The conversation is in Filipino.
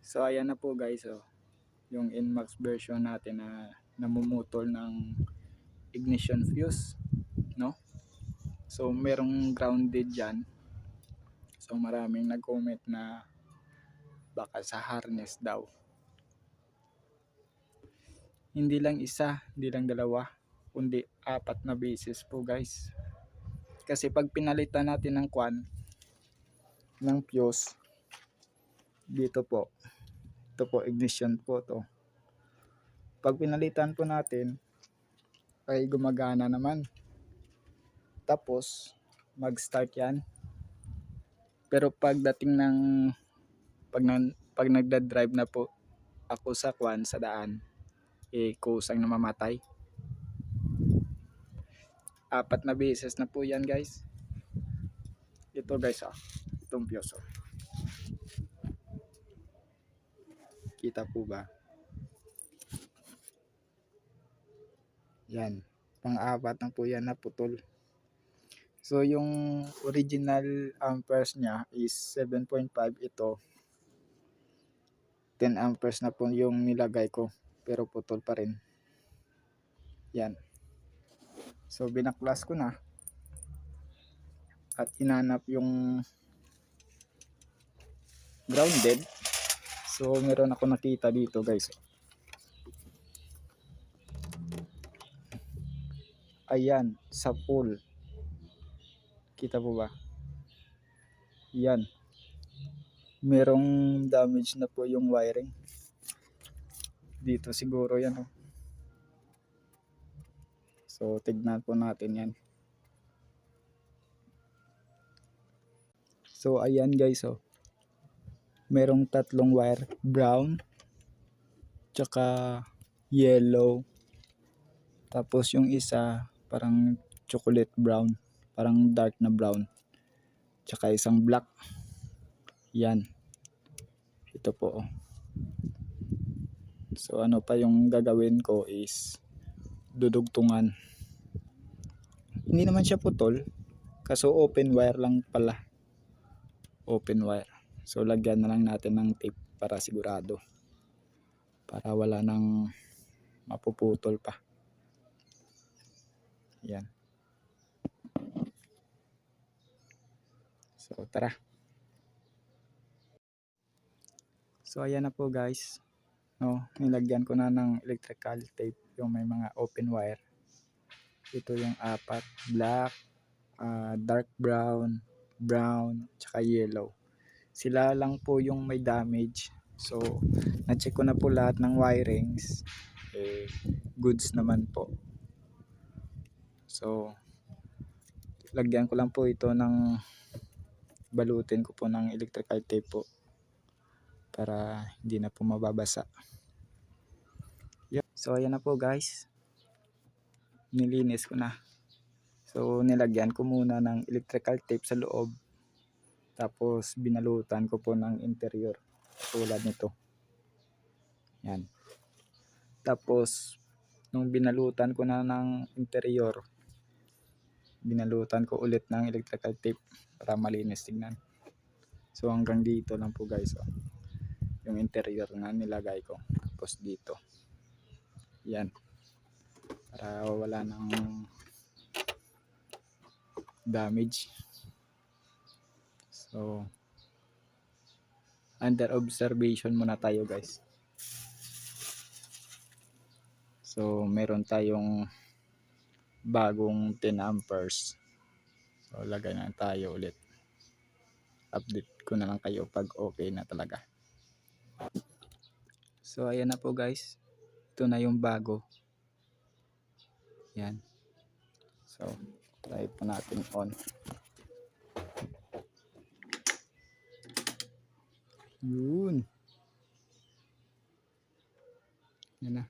So ayan na po guys, oh. yung Inmax version natin na namumutol ng ignition fuse, no? So merong grounded diyan. So maraming nag-comment na baka sa harness daw. Hindi lang isa, hindi lang dalawa, kundi apat na beses po guys. Kasi pag pinalitan natin ng kwan, ng fuse, dito po, ito po ignition po to. Pag pinalitan po natin, ay gumagana naman. Tapos, mag-start yan. Pero pagdating ng, pag, nan, pag nagda-drive na po ako sa kwan, sa daan, eh kusang namamatay. Apat na beses na po yan guys. Ito guys ah, itong fuse oh. Kita po ba? Yan. Pang-apat na po yan na putol. So yung original amperes niya is 7.5 ito. 10 amperes na po yung nilagay ko pero putol pa rin. Yan. So binaklas ko na at inanap yung grounded. So meron ako nakita dito guys. Ayan, sa pool. Kita po ba? Yan. Merong damage na po yung wiring. Dito siguro yan. Oh. So tignan po natin yan. So ayan guys oh. Merong tatlong wire, brown, tsaka yellow. Tapos yung isa parang chocolate brown, parang dark na brown. Tsaka isang black. Yan. Ito po oh. So ano pa yung gagawin ko is dudugtungan. Hindi naman siya putol, kaso open wire lang pala. Open wire. So lagyan na lang natin ng tape para sigurado. Para wala nang mapuputol pa. Yan. So tara. So ayan na po guys. No, nilagyan ko na ng electrical tape yung may mga open wire. Ito yung apat, black, ah, dark brown, brown, tsaka yellow. Sila lang po yung may damage. So, na-check ko na po lahat ng wirings. Eh, goods naman po. So, lagyan ko lang po ito ng balutin ko po ng electrical tape po para hindi na po mababasa. Yep. So, ayan na po guys. Nilinis ko na. So, nilagyan ko muna ng electrical tape sa loob. Tapos, binalutan ko po ng interior. Tulad nito. Yan. Tapos, nung binalutan ko na ng interior, binalutan ko ulit ng electrical tape para malinis tignan. So, hanggang dito lang po guys. Oh. Yung interior na nilagay ko. Tapos dito. Yan. Para wala ng damage. So, under observation muna tayo guys. So, meron tayong bagong 10 amperes. So, lagay na tayo ulit. Update ko na lang kayo pag okay na talaga. So, ayan na po guys. Ito na yung bago. Yan. So, try po natin on. Yun. Yan na.